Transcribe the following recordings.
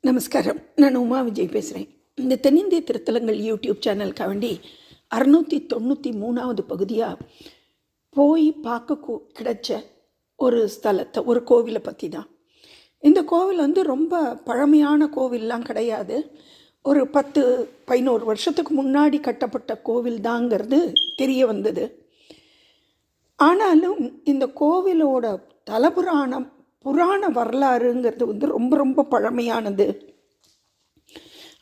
நமஸ்காரம். நான் உமா விஜய் பேசுகிறேன் இந்த தென்னிந்திய திருத்தலங்கள் யூடியூப் சேனலுக்கு வேண்டி அறுநூற்றி தொண்ணூற்றி மூணாவது பகுதியாக போய் பார்க்க கூ- கிடைச்ச ஒரு ஸ்தலத்தை ஒரு கோவிலை பற்றி தான் இந்த கோவில் வந்து ரொம்ப பழமையான கோவில்லாம் கிடையாது. ஒரு பத்து பதினோரு வருஷத்துக்கு முன்னாடி கட்டப்பட்ட கோவில் தாங்கிறது தெரிய வந்தது. ஆனாலும் இந்த கோவிலோட தலபுராணம் புராண வரலாறுங்கிறது வந்து ரொம்ப ரொம்ப பழமையானது.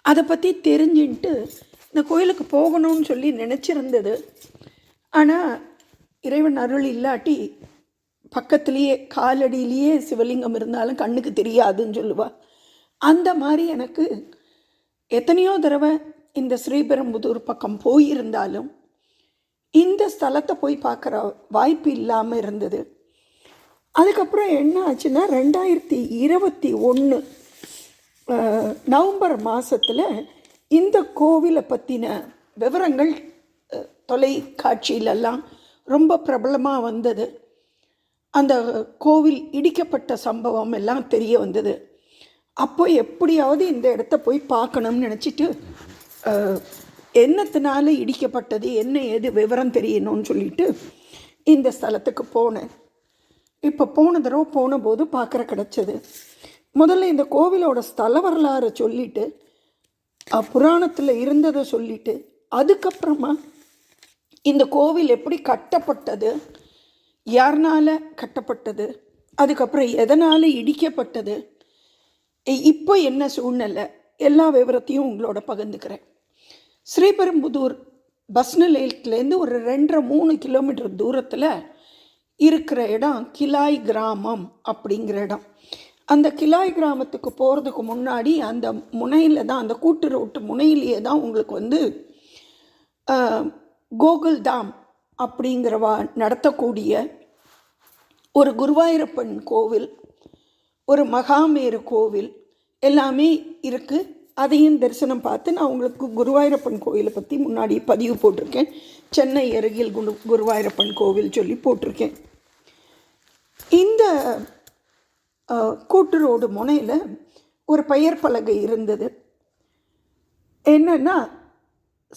அதை பற்றி தெரிஞ்சுட்டு இந்த கோயிலுக்கு போகணும்னு சொல்லி நினச்சிருந்தது. ஆனால் இறைவன் அருள் இல்லாட்டி பக்கத்துலேயே காலடியிலேயே சிவலிங்கம் இருந்தாலும் கண்ணுக்கு தெரியாதுன்னு சொல்லுவா. அந்த மாதிரி எனக்கு எத்தனையோ தடவை இந்த ஸ்ரீபெரும்புதூர் பக்கம் போயிருந்தாலும் இந்த ஸ்தலத்தை போய் பார்க்குற வாய்ப்பு இல்லாமல் இருந்தது. அதுக்கப்புறம் என்ன ஆச்சுன்னா ரெண்டாயிரத்தி இருபத்தி ஒன்று நவம்பர் மாதத்தில் இந்த கோவிலை பற்றின விவரங்கள் தொலைக்காட்சியிலெல்லாம் ரொம்ப பிரபலமாக வந்தது. அந்த கோவில் இடிக்கப்பட்ட சம்பவம் எல்லாம் தெரிய வந்தது. அப்போ எப்படியாவது இந்த இடத்த போய் பார்க்கணும்னு நினச்சிட்டு என்னத்தினால இடிக்கப்பட்டது என்ன ஏது விவரம் தெரியணும்னு சொல்லிட்டு இந்த ஸ்தலத்துக்கு போனேன். இப்போ போன தடவை போன போது பார்க்குற கிடச்சது. முதல்ல இந்த கோவிலோட ஸ்தல வரலாறை சொல்லிட்டு புராணத்தில் இருந்ததை சொல்லிட்டு அதுக்கப்புறமா இந்த கோவில் எப்படி கட்டப்பட்டது யாருனால் கட்டப்பட்டது அதுக்கப்புறம் எதனால் இடிக்கப்பட்டது இப்போ என்ன சூழ்நிலை எல்லா விவரத்தையும் உங்களோட பகிர்ந்துக்கிறேன். ஸ்ரீபெரும்புதூர் பஸ் நிலையத்துலேருந்து ஒரு ரெண்டரை மூணு கிலோமீட்டர் தூரத்தில் இருக்கிற இடம் கிலாய் கிராமம் அப்படிங்கிற இடம். அந்த கிலாய் கிராமத்துக்கு போகிறதுக்கு முன்னாடி அந்த முனையில் தான் அந்த கூட்டு ரோட்டு முனையிலேயே தான் உங்களுக்கு வந்து கோகுல் தாம் அப்படிங்கிறவா நடத்தக்கூடிய ஒரு குருவாயூரப்பன் கோவில் ஒரு மகாமேரு கோவில் எல்லாமே இருக்குது அதையும் தரிசனம் பார்த்து நான் உங்களுக்கு குருவாயூரப்பன் கோவிலை பற்றி முன்னாடி பதிவு போட்டிருக்கேன். சென்னை அருகில் குரு குருவாயூரப்பன் கோவில் சொல்லி போட்டிருக்கேன். இந்த கூட்டு ரோடு முனையில் ஒரு பெயர் பலகை இருந்தது. என்னென்னா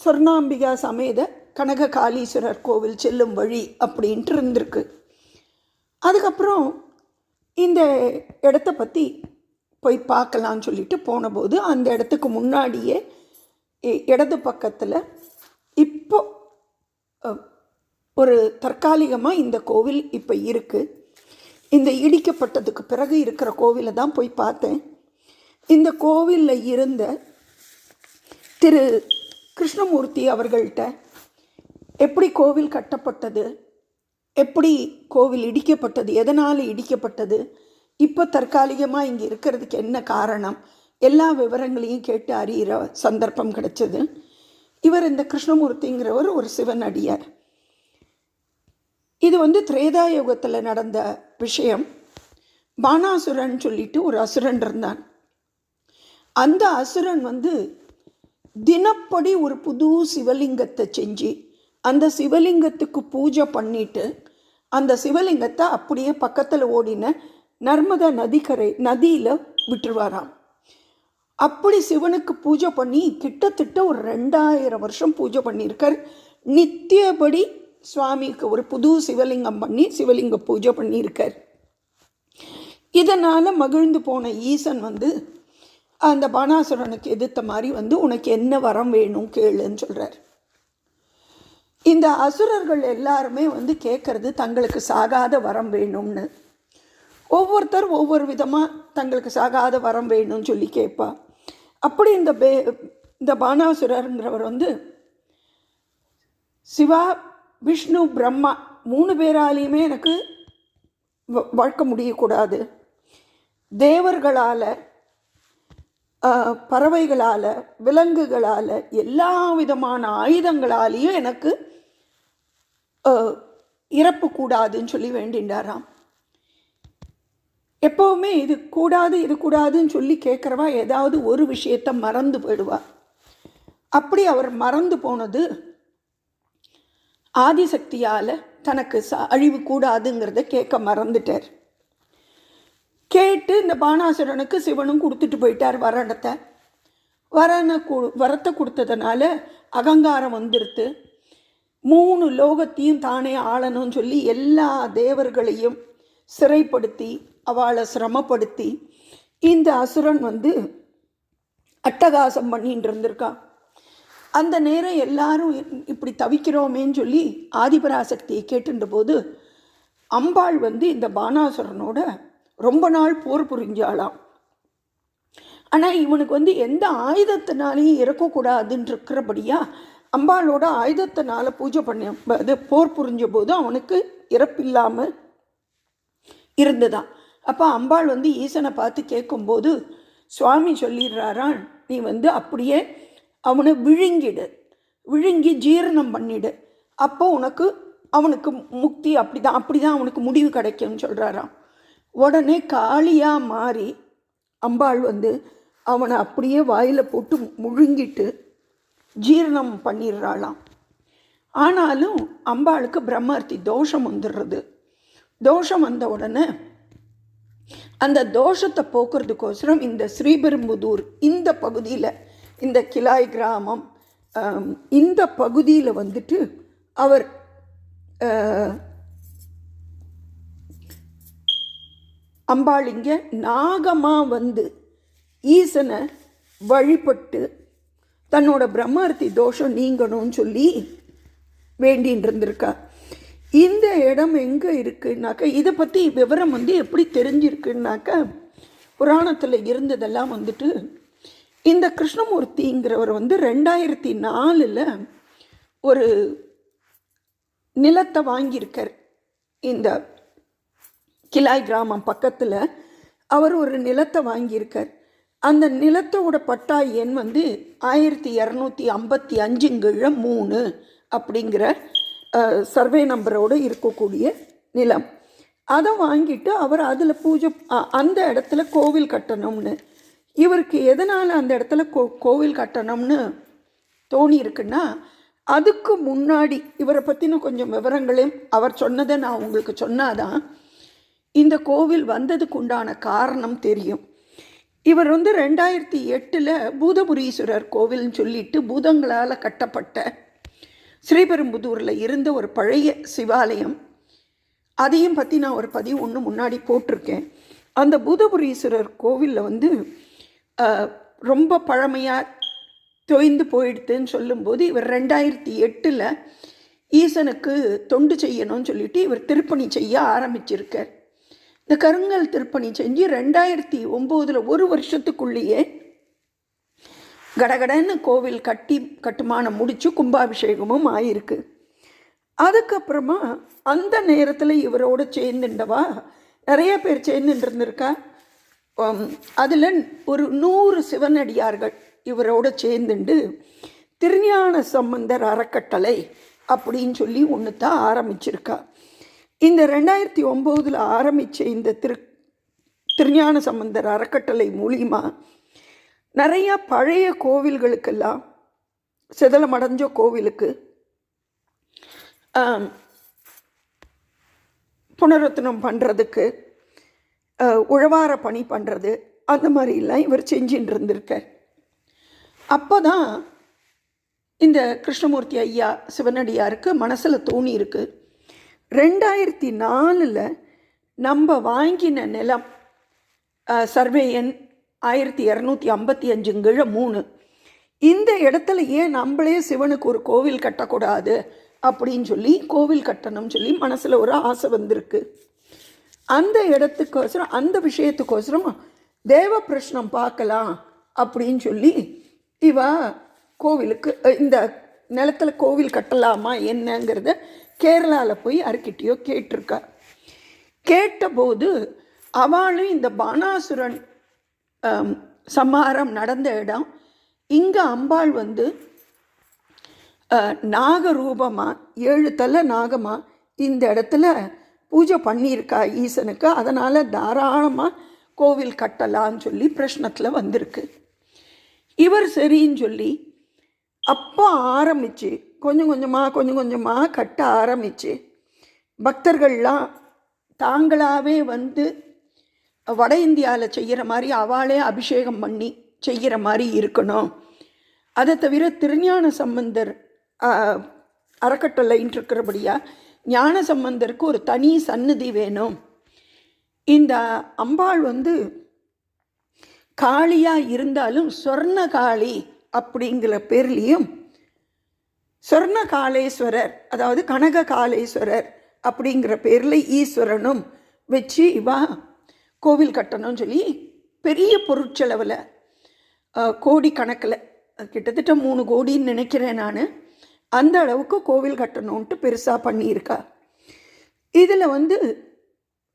சொர்ணாம்பிகா சமேத கனக காளீஸ்வரர் கோவில் செல்லும் வழி அப்படின்ட்டு இருந்திருக்கு. அதுக்கப்புறம் இந்த இடத்த பற்றி போய் பார்க்கலான்னு சொல்லிட்டு போனபோது அந்த இடத்துக்கு முன்னாடியே இடது பக்கத்தில் இப்போ ஒரு தற்காலிகமாக இந்த கோவில் இப்போ இருக்குது இந்த இடிக்கப்பட்டதுக்கு பிறகு இருக்கிற கோவிலை தான் போய் பார்த்தேன். இந்த கோவிலில் இருந்த திரு கிருஷ்ணமூர்த்தி அவர்கள்ட்ட எப்படி கோவில் கட்டப்பட்டது எப்படி கோவில் இடிக்கப்பட்டது எதனால் இடிக்கப்பட்டது இப்போ தற்காலிகமாக இங்கே இருக்கிறதுக்கு என்ன காரணம் எல்லா விவரங்களையும் கேட்டு அறிகிற சந்தர்ப்பம் கிடைச்சது. இவர் இந்த கிருஷ்ணமூர்த்திங்கிறவர் ஒரு சிவன் அடியார் இது வந்து திரேதா யுகத்தில் நடந்த விஷயம். பானாசுரன் சொல்லிட்டு ஒரு அசுரன் இருந்தான். அந்த அசுரன் வந்து தினப்படி ஒரு புது சிவலிங்கத்தை செஞ்சு அந்த சிவலிங்கத்துக்கு பூஜை பண்ணிட்டு அந்த சிவலிங்கத்தை அப்படியே பக்கத்தில் ஓடின நர்மதா நதிக்கரை நதியில் விட்டுருவாராம். அப்படி சிவனுக்கு பூஜை பண்ணி கிட்டத்தட்ட ஒரு ரெண்டாயிரம் வருஷம் பூஜை பண்ணியிருக்கார். நித்தியபடி சுவாமிக்கு ஒரு புது சிவலிங்கம் பண்ணி சிவலிங்க பூஜை பண்ணியிருக்கார். இதனால் மகிழ்ந்து போன ஈசன் வந்து அந்த பானாசுரனுக்கு எதிர்த்த மாதிரி வந்து உனக்கு என்ன வரம் வேணும் கேளுன்னு சொல்கிறார் இந்த அசுரர்கள் எல்லாருமே வந்து கேட்கறது தங்களுக்கு சாகாத வரம் வேணும்னு. ஒவ்வொருத்தர் ஒவ்வொரு விதமாக தங்களுக்கு சாகாத வரம் வேணும்னு சொல்லி கேட்பா. அப்படி இந்த பே இந்த பானாசுரருங்கிறவர் வந்து சிவா விஷ்ணு பிரம்மா மூணு பேராலையுமே எனக்கு வ- வாழ்க்க முடியக்கூடாது. தேவர்களால் பறவைகளால் விலங்குகளால் எல்லா விதமான ஆயுதங்களாலேயும் எனக்கு இறப்பு கூடாதுன்னு சொல்லி வேண்டின்றாராம். எப்போவுமே இது கூடாது இது கூடாதுன்னு சொல்லி கேட்குறவா ஏதாவது ஒரு விஷயத்தை மறந்து போயிடுவா. அப்படி அவர் மறந்து போனது ஆதிசக்தியால் தனக்கு ச அழிவு கூடாதுங்கிறத கேட்க மறந்துட்டார். கேட்டு இந்த பானாசுரனுக்கு சிவனும் கொடுத்துட்டு போயிட்டார் வரணத்தை வரனை கு வரத்தை கொடுத்ததுனால அகங்காரம் வந்துடுத்து மூணு லோகத்தையும் தானே ஆளணும்னு சொல்லி எல்லா தேவர்களையும் சிறைப்படுத்தி அவளை சிரமப்படுத்தி இந்த அசுரன் வந்து அட்டகாசம் பண்ணிட்டு இருந்திருக்கான். அந்த நேரம் எல்லாரும் இப்படி தவிக்கிறோமேன்னு சொல்லி ஆதிபராசக்தியை கேட்டுன்ற போது அம்பாள் வந்து இந்த பானாசுரனோட ரொம்ப நாள் போர் புரிஞ்சாளாம். ஆனால் இவனுக்கு வந்து எந்த ஆயுதத்தினாலையும் இறக்கக்கூடாதுன்னு இருக்கிறபடியா அம்பாளோட ஆயுதத்தினால பூஜை பண்ண அது போர் புரிஞ்ச போது அவனுக்கு இறப்பில்லாமல் இருந்ததான் அப்போ அம்பாள் வந்து ஈசனை பார்த்து கேட்கும்போது சுவாமி சொல்லிடுறாரான் நீ வந்து அப்படியே அவனை விழுங்கிடு விழுங்கி ஜீரணம் பண்ணிடு. அப்போ உனக்கு அவனுக்கு முக்தி அப்படி தான் அப்படி தான் அவனுக்கு முடிவு கிடைக்கும்னு சொல்கிறாராம் உடனே காளியாக மாறி அம்பாள் வந்து அவனை அப்படியே வாயில் போட்டு முழுங்கிட்டு ஜீரணம் பண்ணிடுறாளாம். ஆனாலும் அம்பாளுக்கு பிரம்மர்த்தி தோஷம் வந்துடுறது. தோஷம் வந்த உடனே அந்த தோஷத்தை போக்குறதுக்கோசரம் இந்த ஸ்ரீபெரும்புதூர் இந்த பகுதியில் இந்த கிலாய் கிராமம் இந்த பகுதியில் வந்துட்டு அவர் அம்பாளிங்க நாகமாக வந்து ஈசனை வழிபட்டு தன்னோட பிரம்மார்த்தி தோஷம் நீங்கணும்னு சொல்லி வேண்டின்னு இருந்திருக்கா. இந்த இடம் எங்கே இருக்குன்னாக்கா இதை பற்றி விவரம் வந்து எப்படி தெரிஞ்சிருக்குன்னாக்கா புராணத்தில் இருந்ததெல்லாம் வந்துட்டு இந்த கிருஷ்ணமூர்த்திங்கிறவர் வந்து ரெண்டாயிரத்தி நாலில் ஒரு நிலத்தை வாங்கியிருக்கார். இந்த கிளாய் கிராமம் பக்கத்தில் அவர் ஒரு நிலத்தை வாங்கியிருக்கார். அந்த நிலத்தோட பட்டா எண் வந்து ஆயிரத்தி இரநூத்தி ஐம்பத்தி அஞ்சுங்கிழ மூணு அப்படிங்கிற சர்வே நம்பரோடு இருக்கக்கூடிய நிலம். அதை வாங்கிட்டு அவர் அதில் பூஜை அந்த இடத்துல கோவில் கட்டணும்னு இவருக்கு எதனால் அந்த இடத்துல கோ கோவில் கட்டணும்னு தோணி இருக்குன்னா அதுக்கு முன்னாடி இவரை பற்றின கொஞ்சம் விவரங்களையும் அவர் சொன்னதை நான் உங்களுக்கு சொன்னாதான் இந்த கோவில் வந்ததுக்கு உண்டான காரணம் தெரியும். இவர் வந்து ரெண்டாயிரத்தி எட்டில் பூதபுரீஸ்வரர் கோவில்னு சொல்லிட்டு பூதங்களால் கட்டப்பட்ட ஸ்ரீபெரும்புதூரில் இருந்த ஒரு பழைய சிவாலயம். அதையும் பற்றி நான் ஒரு பதிவு ஒன்று முன்னாடி போட்டிருக்கேன். அந்த பூதபுரீஸ்வரர் கோவிலில் வந்து ரொம்ப பழமையாக தொய்ந்து போயிடுதுன்னு சொல்லும்போது இவர் ரெண்டாயிரத்தி எட்டில் ஈசனுக்கு தொண்டு செய்யணும்னு சொல்லிட்டு இவர் திருப்பணி செய்ய ஆரம்பிச்சிருக்கார். இந்த கருங்கல் திருப்பணி செஞ்சு ரெண்டாயிரத்தி ஒம்போதில் ஒரு வருஷத்துக்குள்ளேயே கடகடன்னு கோவில் கட்டி கட்டுமானம் முடித்து கும்பாபிஷேகமும் ஆயிருக்கு. அதுக்கப்புறமா அந்த நேரத்தில் இவரோட சேர்ந்துண்டவா? நிறைய பேர் சேர்ந்துட்டு இருந்திருக்கா? அதில் ஒரு நூறு சிவனடியார்கள் இவரோட சேர்ந்துண்டு திருஞான சம்பந்தர் அறக்கட்டளை அப்படின்னு சொல்லி ஒன்று தான் ஆரம்பிச்சிருக்கா. இந்த ரெண்டாயிரத்தி ஒம்போதில் ஆரம்பித்த இந்த திரு திருஞான சம்பந்தர் அறக்கட்டளை மூலிமா நிறையா பழைய கோவில்களுக்கெல்லாம் சிதலமடைஞ்ச கோவிலுக்கு புனருத்தனம் பண்ணுறதுக்கு உழவார பணி பண்ணுறது அந்த மாதிரிலாம் இவர் செஞ்சுட்டு இருந்திருக்கார் அப்போ தான் இந்த கிருஷ்ணமூர்த்தி ஐயா சிவனடியாருக்கு மனசில் தோணி இருக்கு ரெண்டாயிரத்தி நாலில் நம்ம வாங்கின நிலம் சர்வேயன் சர்வே எண் ஆயிரத்தி இரநூத்தி ஐம்பத்தி அஞ்சுங்கிழ மூணு. இந்த இடத்துல ஏன் நம்மளே சிவனுக்கு ஒரு கோவில் கட்டக்கூடாது அப்படின்னு சொல்லி கோவில் கட்டணும்னு சொல்லி மனசில் ஒரு ஆசை வந்திருக்கு. அந்த இடத்துக்கோசரம் அந்த விஷயத்துக்கோசரம் தேவ பிரஷ்னம் பார்க்கலாம் அப்படின்னு சொல்லி இவ கோவிலுக்கு இந்த நிலத்துல கோவில் கட்டலாமா என்னங்கிறத கேரளாவில் போய் யார்கிட்டயோ கேட்டிருக்கா. கேட்டபோது அவளும் இந்த பானாசுரன் சம்மாரம் சம்ஹாரம் நடந்த இடம் இங்கே அம்பாள் வந்து நாகரூபமாக ஏழு தலை நாகமாக இந்த இடத்துல பூஜை பண்ணியிருக்கா ஈசனுக்கு. அதனால் தாராளமாக கோவில் கட்டலான்னு சொல்லி பிரஷ்னத்தில் வந்திருக்கு. இவர் சரின்னு சொல்லி அப்போ ஆரம்பித்து கொஞ்சம் கொஞ்சமாக கொஞ்சம் கொஞ்சமாக கட்ட ஆரம்பித்து பக்தர்கள்லாம் தாங்களாகவே வந்து வட இந்தியாவில் செய்கிற மாதிரி அவளே அபிஷேகம் பண்ணி செய்கிற மாதிரி இருக்கணும். அதை தவிர திருஞான சம்பந்தர் அறக்கட்டளைன்ட்டு இருக்கிறபடியாக ஞான சம்பந்தருக்கு ஒரு தனி சந்நிதி வேணும். இந்த அம்பாள் வந்து காளியாக இருந்தாலும் சொர்ண காளி அப்படிங்கிற பேர்லேயும் சொர்ண காளேஸ்வரர் அதாவது கனக காளேஸ்வரர் அப்படிங்கிற பேரில் ஈஸ்வரனும் வச்சு இவா கோவில் கட்டணும்னு சொல்லி பெரிய பொருட்செலவில் கோடி கணக்கில் கிட்டத்தட்ட மூணு கோடின்னு நினைக்கிறேன் நான். அந்த அளவுக்கு கோவில் கட்டணுன்ட்டு பெருசாக பண்ணியிருக்கா. இதில் வந்து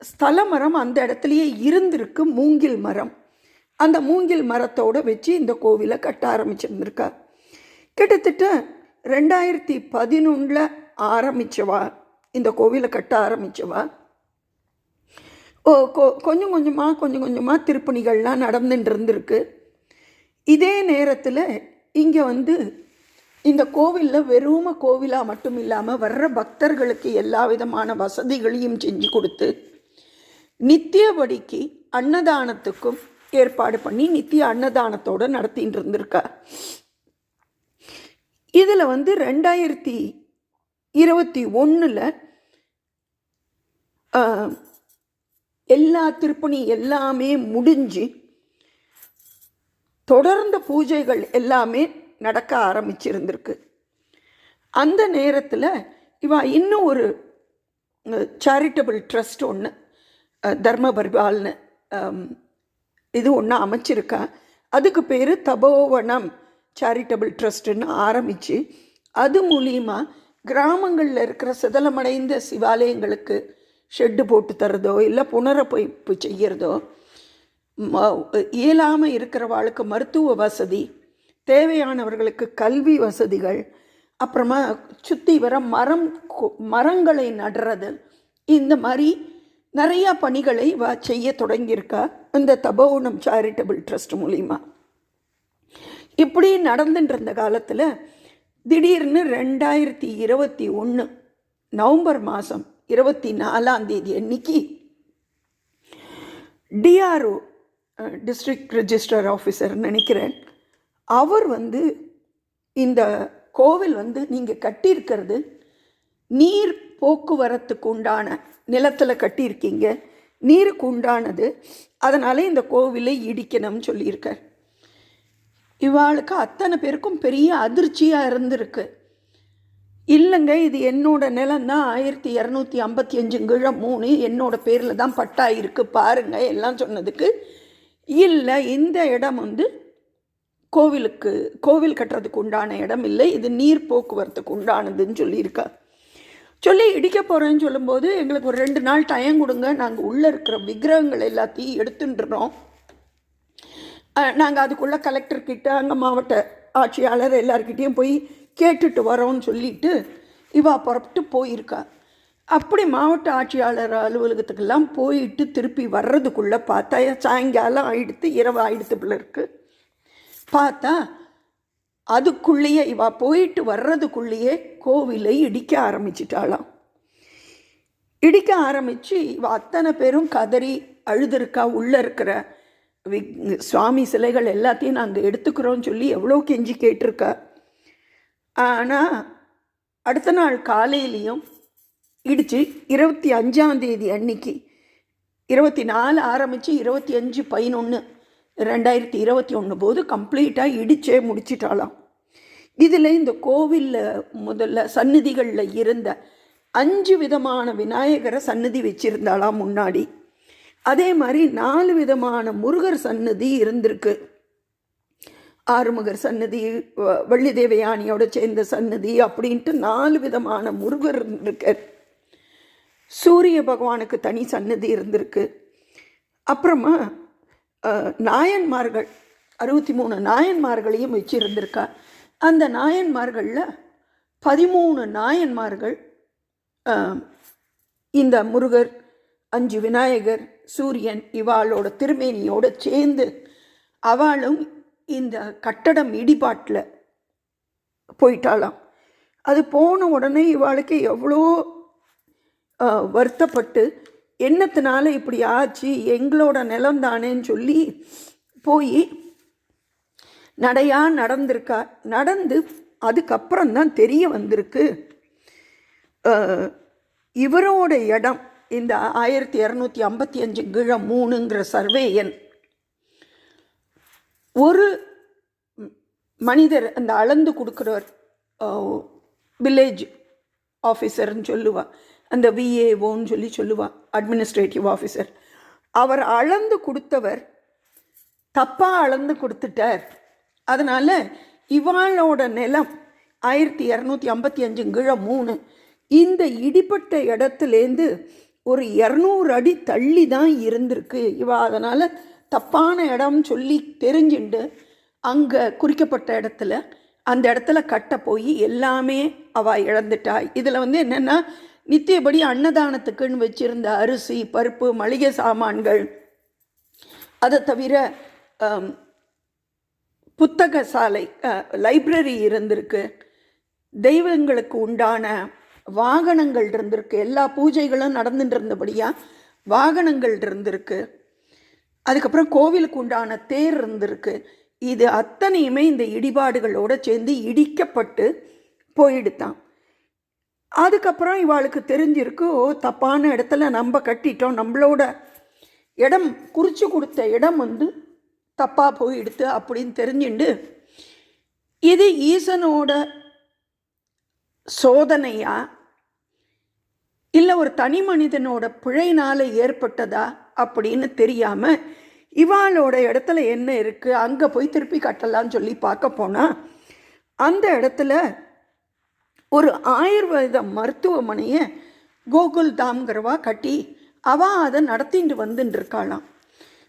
ஸ்தல மரம் அந்த இடத்துலையே இருந்திருக்கு மூங்கில் மரம். அந்த மூங்கில் மரத்தோடு வச்சு இந்த கோவிலை கட்ட ஆரம்பிச்சிருந்திருக்கா. கிட்டத்தட்ட ரெண்டாயிரத்தி பதினொன்றில் ஆரம்பித்தவா இந்த கோவிலை கட்ட ஆரம்பித்தவா ஓ கொ கொஞ்சம் கொஞ்சமாக கொஞ்சம் கொஞ்சமாக திருப்பணிகள்லாம் நடந்துட்டு இருந்திருக்கு இதே நேரத்தில் இங்கே வந்து இந்த கோவிலில் வெறும கோவிலாக மட்டும் இல்லாமல் வர்ற பக்தர்களுக்கு எல்லா விதமான வசதிகளையும் செஞ்சு கொடுத்து நித்தியபடிக்கு அன்னதானத்துக்கும் ஏற்பாடு பண்ணி நித்திய அன்னதானத்தோடு நடத்திட்டு இருந்திருக்கா. இதில் வந்து ரெண்டாயிரத்தி இருபத்தி ஒன்றில் எல்லா திருப்பணி எல்லாமே முடிஞ்சு தொடர்ந்த பூஜைகள் எல்லாமே நடக்க ஆரம்பிச்சிருந்திருக்கு. அந்த நேரத்தில் இவா இன்னும் ஒரு சேரிட்டபிள் ட்ரஸ்ட் ஒன்று தர்ம பரிபால்னு இது ஒன்று அமைச்சிருக்கா. அதுக்கு பேர் தபோவனம் சேரிட்டபிள் ட்ரஸ்ட்டுன்னு ஆரம்பித்து அது மூலியமாக கிராமங்களில் இருக்கிற சிதலமடைந்த சிவாலயங்களுக்கு ஷெட்டு போட்டு தரதோ இல்லை புனரமைப்பு செய்கிறதோ இயலாமல் இருக்கிறவாளுக்கு மருத்துவ வசதி தேவையானவர்களுக்கு கல்வி வசதிகள் அப்புறமா சுற்றி வர மரம் கொ- மரங்களை நடுறது இந்த மாதிரி நிறையா பணிகளை வ செய்ய தொடங்கியிருக்கா இந்த தபோனம் சேரிட்டபிள் ட்ரஸ்ட் மூலிமா இப்படி நடந்துட்டு இருந்த காலத்தில் திடீர்னு ரெண்டாயிரத்தி இருபத்தி ஒன்று நவம்பர் மாதம் இருபத்தி நாலாம் தேதி அன்னைக்கு டிஆர்ஓ டிஸ்ட்ரிக்ட் ரெஜிஸ்டர் ஆஃபீஸர் நினைக்கிறேன். அவர் வந்து இந்த கோவில் வந்து நீங்கள் கட்டியிருக்கிறது நீர் போக்குவரத்துக்கு உண்டான நிலத்தில் கட்டியிருக்கீங்க. நீருக்கு உண்டானது. அதனால் இந்த கோவிலை இடிக்கணும்னு சொல்லியிருக்கார். இவாளுக்கு அத்தனை பேருக்கும் பெரிய அதிர்ச்சியாக இருந்திருக்கு. இல்லைங்க இது என்னோட நிலம்தான் ஆயிரத்தி இரநூத்தி ஐம்பத்தி அஞ்சு கிழம் மூணு என்னோட பேரில் தான் பட்டா இருக்குது பாருங்கள் எல்லாம் சொன்னதுக்கு. இல்லை இந்த இடம் வந்து கோவிலுக்கு கோவில் கட்டுறதுக்கு உண்டான இடம் இல்லை. இது நீர் போக்குவரத்துக்கு உண்டானதுன்னு சொல்லியிருக்கா. சொல்லி இடிக்க போகிறேன்னு சொல்லும்போது எங்களுக்கு ஒரு ரெண்டு நாள் டைம் கொடுங்க. நாங்கள் உள்ளே இருக்கிற விக்கிரகங்கள் எல்லாத்தையும் எடுத்துட்டுறோம். நாங்கள் அதுக்குள்ளே கலெக்டர்கிட்ட அங்கே மாவட்ட ஆட்சியாளர் எல்லார்கிட்டேயும் போய் கேட்டுட்டு வரோம்னு சொல்லிட்டு இவா புறப்பட்டு போயிருக்கா. அப்படி மாவட்ட ஆட்சியாளர் அலுவலகத்துக்கெல்லாம் போயிட்டு திருப்பி வர்றதுக்குள்ளே பார்த்தா சாயங்காலம் ஆயிடுத்து இரவு ஆயிடுத்து பிள்ளை இருக்குது பார்த்தா அதுக்குள்ளேயே இவா போயிட்டு வர்றதுக்குள்ளேயே கோவிலை இடிக்க ஆரம்பிச்சிட்டாளாம். இடிக்க ஆரம்பித்து இவ அத்தனை பேரும் கதறி அழுதுருக்கா உள்ளே இருக்கிற விக் சுவாமி சிலைகள் எல்லாத்தையும் நாங்கள் எடுத்துக்கிறோன்னு சொல்லி எவ்வளோ கெஞ்சி கேட்டிருக்கா. ஆனால் அடுத்த நாள் காலையிலையும் இடித்து இருபத்தி அஞ்சாம் தேதி அன்னைக்கு இருபத்தி நாலு ஆரம்பித்து இருபத்தி அஞ்சு பதினொன்று ரெண்டாயிரத்தி இருபத்தி ஒன்று போது கம்ப்ளீட்டாக இடிச்சே முடிச்சிட்டாலாம் இதில் இந்த கோவிலில் முதல்ல சந்நிதிகளில் இருந்த அஞ்சு விதமான விநாயகரை சந்நிதி வச்சுருந்தாளாம் முன்னாடி. அதே மாதிரி நாலு விதமான முருகர் சந்நிதி இருந்திருக்கு. ஆறுமுகர் சன்னதி வ- வள்ளி தேவயானியோட சேர்ந்த சன்னதி அப்படின்ட்டு நாலு விதமான முருகர் இருந்திருக்கார். சூரிய பகவானுக்கு தனி சன்னதி இருந்திருக்கு. அப்புறமா நாயன்மார்கள் அறுபத்தி மூணு நாயன்மார்களையும் வச்சிருந்திருக்கா அந்த நாயன்மார்களில் பதிமூணு நாயன்மார்கள் இந்த முருகர் அஞ்சு விநாயகர் சூரியன் இவாளோட திருமேனியோடு சேர்ந்து அவளும் இந்த கட்டடம் இடிபாட்டில் போயிட்டாளாம். அது போன உடனே இவாளுக்கு எவ்வளோ வருத்தப்பட்டு என்னத்தினால இப்படி ஆச்சு? எங்களோட நிலம் தானேன்னு சொல்லி போய் நடையாக நடந்திருக்கா நடந்து அதுக்கப்புறம் தான் தெரிய வந்திருக்கு. இவரோட இடம் இந்த ஆயிரத்தி இரநூத்தி ஐம்பத்தி அஞ்சு கீழ மூணுங்கிற சர்வே எண் ஒரு மனிதர் அந்த அளந்து கொடுக்குறவர் வில்லேஜ் ஆஃபீஸர்னு சொல்லுவாள் அந்த விஏஓன்னு சொல்லி சொல்லுவா அட்மினிஸ்ட்ரேட்டிவ் ஆஃபீஸர் அவர் அளந்து கொடுத்தவர் தப்பாக அளந்து கொடுத்துட்டார். அதனால் இவாளோட நிலம் ஆயிரத்தி இரநூத்தி ஐம்பத்தி அஞ்சு கிழ மூணு. இந்த இடிப்பட்ட இடத்துலேருந்து ஒரு இரநூறு அடி தள்ளி தான் இருந்திருக்கு. இவா அதனால் தப்பான இடம் சொல்லி தெரிஞ்சுண்டு அங்கே குறிக்கப்பட்ட இடத்துல அந்த இடத்துல கட்ட போய் எல்லாமே அவள் இழந்துட்டா. இதில் வந்து என்னென்னா நித்தியபடி அன்னதானத்துக்குன்னு வச்சிருந்த அரிசி பருப்பு மளிகை சாமான்கள். அதை தவிர புத்தக சாலை லைப்ரரி இருந்திருக்கு. தெய்வங்களுக்கு உண்டான வாகனங்கள் இருந்திருக்கு. எல்லா பூஜைகளும் நடந்துட்டு இருந்தபடியாக வாகனங்கள் இருந்திருக்கு. அதுக்கப்புறம் கோவிலுக்கு உண்டான தேர் இருந்திருக்கு. இது அத்தனையுமே இந்த இடிபாடுகளோடு சேர்ந்து இடிக்கப்பட்டு போயிடுதான். அதுக்கப்புறம் இவாளுக்கு தெரிஞ்சிருக்கு ஓ தப்பான இடத்துல நம்ம கட்டிட்டோம். நம்மளோட இடம் குறித்து கொடுத்த இடம் வந்து தப்பாக போயிடுத்து அப்படின்னு தெரிஞ்சுண்டு இது ஈசனோட சோதனையா? இல்லை ஒரு தனி மனிதனோட பிழையினால் ஏற்பட்டதா அப்படின்னு தெரியாமல் இவாளோட இடத்துல என்ன இருக்குது அங்கே போய் திருப்பி கட்டலாம்னு சொல்லி பார்க்க போனால் அந்த இடத்துல ஒரு ஆயுர்வேத மருத்துவமனையை கோகுல் தாம்ங்கிறவா கட்டி அவள் அதை நடத்திட்டு வந்துட்டு இருக்காளாம்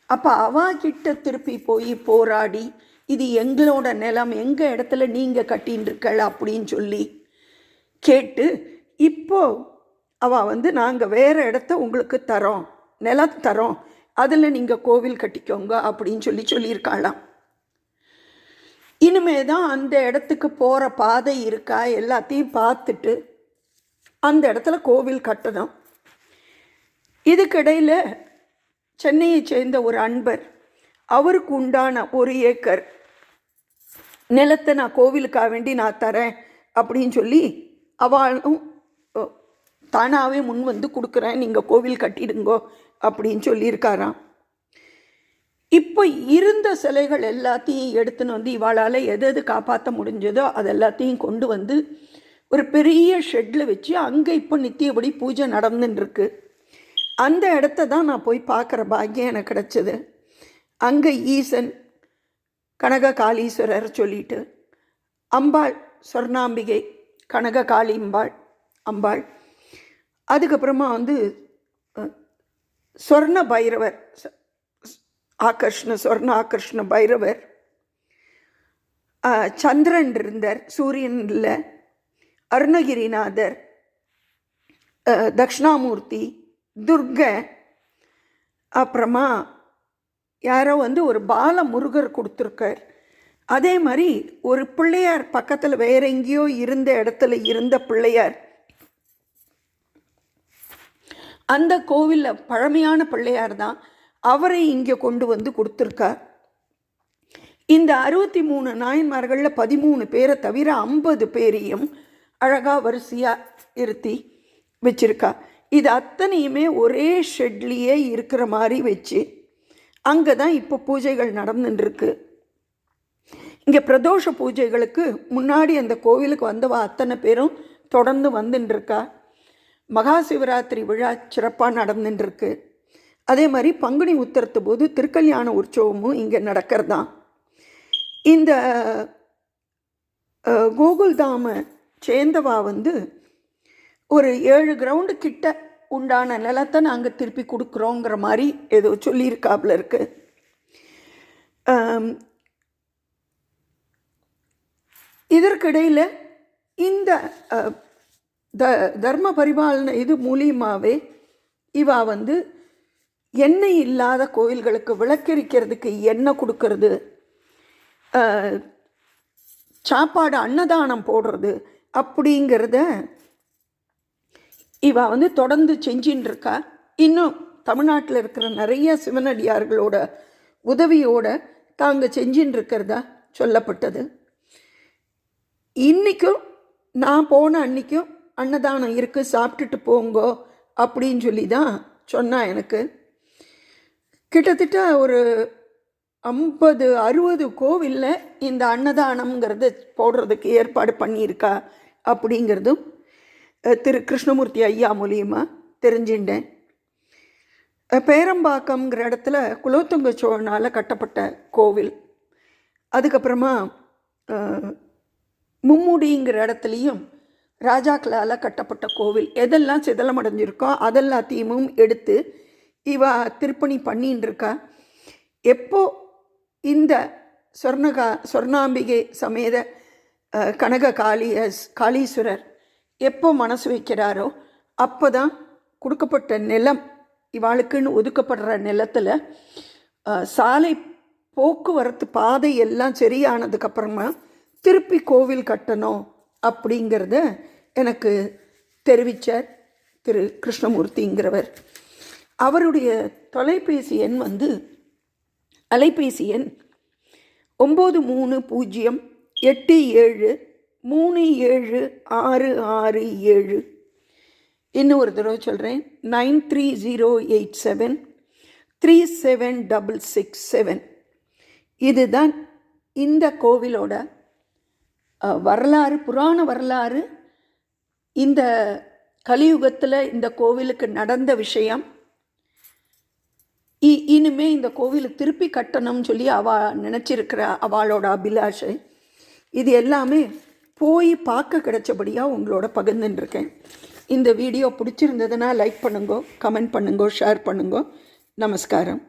அப்போ அவ கிட்ட திருப்பி போய் போராடி இது எங்களோட நிலம் எங்கள் இடத்துல நீங்கள் கட்டின்னு இருக்கல அப்படின்னு சொல்லி கேட்டு இப்போ அவ வந்து நாங்கள் வேறு இடத்த உங்களுக்கு தரோம் நிலம் தரோம் அதில் நீங்கள் கோவில் கட்டிக்கோங்க அப்படின்னு சொல்லி சொல்லியிருக்காளாம். இனிமே தான் அந்த இடத்துக்கு போகிற பாதை இருக்கா எல்லாத்தையும் பார்த்துட்டு அந்த இடத்துல கோவில் கட்டணும். இதுக்கிடையில் சென்னையை சேர்ந்த ஒரு அன்பர் அவருக்கு உண்டான ஒரு ஏக்கர் நிலத்தை நான் கோவிலுக்காக வேண்டி நான் தரேன் அப்படின்னு சொல்லி அவளும் தானாகவே முன் வந்து கொடுக்குறேன். நீங்கள் கோவில் கட்டிடுங்கோ அப்படின்னு சொல்லியிருக்காராம். இப்போ இருந்த சிலைகள் எல்லாத்தையும் எடுத்துன்னு வந்து இவாளால் எது எது காப்பாற்ற முடிஞ்சதோ அது எல்லாத்தையும் கொண்டு வந்து ஒரு பெரிய ஷெட்டில் வச்சு அங்கே இப்போ நித்தியபடி பூஜை நடந்துட்டுருக்கு அந்த இடத்த தான் நான் போய் பார்க்குற பாக்கியம் எனக்கு கிடச்சிது. அங்கே ஈசன் கனக காளீஸ்வரர் சொல்லிட்டு அம்பாள் சொர்ணாம்பிகை கனக காளிம்பாள் அம்பாள். அதுக்கப்புறமா வந்து சொர்ண பைரவர் ச- ஆகர்ஷ்ண சொர்ண ஆகர்ஷ்ண பைரவர் சந்திரன் இருந்தார் சூரியன் இல்லை. அருணகிரிநாதர் தக்ஷணாமூர்த்தி துர்க. அப்புறமா யாரோ வந்து ஒரு பால முருகர் கொடுத்துருக்கார். அதே மாதிரி ஒரு பிள்ளையார் பக்கத்தில் வேற எங்கேயோ இருந்த இடத்துல இருந்த பிள்ளையார். அந்த கோவிலில் பழமையான பிள்ளையார் தான். அவரை இங்கே கொண்டு வந்து கொடுத்துருக்கார். இந்த அறுபத்தி மூணு நாயன்மார்களில் பதிமூணு பேரை தவிர ஐம்பது பேரையும் அழகாக வரிசையாக இருத்தி வச்சுருக்கா. இது அத்தனையுமே ஒரே ஷெட்லேயே இருக்கிற மாதிரி வச்சு அங்கே தான் இப்போ பூஜைகள் நடந்துட்டுருக்கு இங்கே பிரதோஷ பூஜைகளுக்கு முன்னாடி அந்த கோவிலுக்கு வந்தவா அத்தனை பேரும் தொடர்ந்து வந்துட்டுருக்கா மகா சிவராத்திரி விழா சிறப்பாக நடந்துட்டுருக்கு அதே மாதிரி பங்குனி உத்தரத்து போது திருக்கல்யாண உற்சவமும் இங்கே நடக்கிறதான் இந்த கோகுல்தாம சேர்ந்தவா வந்து ஒரு ஏழு கிரவுண்டு கிட்ட உண்டான நிலத்தை நாங்கள் திருப்பி கொடுக்குறோங்கிற மாதிரி ஏதோ சொல்லியிருக்காப்புல இருக்கு. இதற்கிடையில் இந்த த தர்ம பரிபாலனை இது மூலியமாகவே இவா வந்து எண்ணெய் இல்லாத கோயில்களுக்கு விளக்கரிக்கிறதுக்கு எண்ணெய் கொடுக்கறது. சாப்பாடு அன்னதானம் போடுறது அப்படிங்கிறத இவ வந்து தொடர்ந்து செஞ்சின்னு இருக்கா இன்னும் தமிழ்நாட்டில் இருக்கிற நிறைய சிவனடியார்களோட உதவியோட தாங்க செஞ்சின்னு இருக்கிறதா சொல்லப்பட்டது. இன்றைக்கும் நான் போன அன்றைக்கும் அன்னதானம் இருக்குது சாப்பிட்டுட்டு போங்கோ அப்படின்னு சொல்லி தான் சொன்னா எனக்கு. கிட்டத்தட்ட ஒரு ஐம்பது அறுபது கோவிலில் இந்த அன்னதானம்ங்கிறது போடுறதுக்கு ஏற்பாடு பண்ணியிருக்கா அப்படிங்கிறதும் திரு கிருஷ்ணமூர்த்தி ஐயா மூலியமாக தெரிஞ்சுட்டேன். பேரம்பாக்கம்ங்கிற இடத்துல குலோத்துங்க சோழனால் கட்டப்பட்ட கோவில். அதுக்கப்புறமா மும்முடிங்கிற இடத்துலையும் ராஜாக்களால் கட்டப்பட்ட கோவில். எதெல்லாம் சிதலமடைஞ்சிருக்கோ அதெல்லாத்தையும் எடுத்து இவ திருப்பணி பண்ணின்னு இருக்கா எப்போ இந்த சொர்ணகா சொர்ணாம்பிகை சமேத கனக காளிய காளீஸ்வரர் எப்போ மனசு வைக்கிறாரோ அப்போ தான் கொடுக்கப்பட்ட நிலம் இவாளுக்குன்னு ஒதுக்கப்படுற நிலத்தில் சாலை போக்குவரத்து பாதை எல்லாம் சரியானதுக்கப்புறமா திருப்பி கோவில் கட்டணும் அப்படிங்கிறத எனக்கு தெரிவித்தார் திரு கிருஷ்ணமூர்த்திங்கிறவர். அவருடைய தொலைபேசி எண் வந்து அலைபேசி எண் ஒம்பது மூணு பூஜ்ஜியம் எட்டு ஏழு மூணு ஏழு ஆறு ஆறு ஏழு. இன்னும் ஒரு தடவை சொல்கிறேன் nine three zero eight seven three seven double six seven. இதுதான் இந்த கோவிலோட வரலாறு புராண வரலாறு. இந்த கலியுகத்தில் இந்த கோவிலுக்கு நடந்த விஷயம். இ இனிமே இந்த கோவிலை திருப்பி கட்டணும்னு சொல்லி அவள் நினச்சிருக்கிற அவளோட அபிலாஷை இது எல்லாமே போய் பார்க்க கிடைச்சபடியாக உங்களோட பகிர்ந்துருக்கேன். இந்த வீடியோ பிடிச்சிருந்ததுன்னா லைக் பண்ணுங்கோ கமெண்ட் பண்ணுங்கோ ஷேர் பண்ணுங்கோ. நமஸ்காரம்.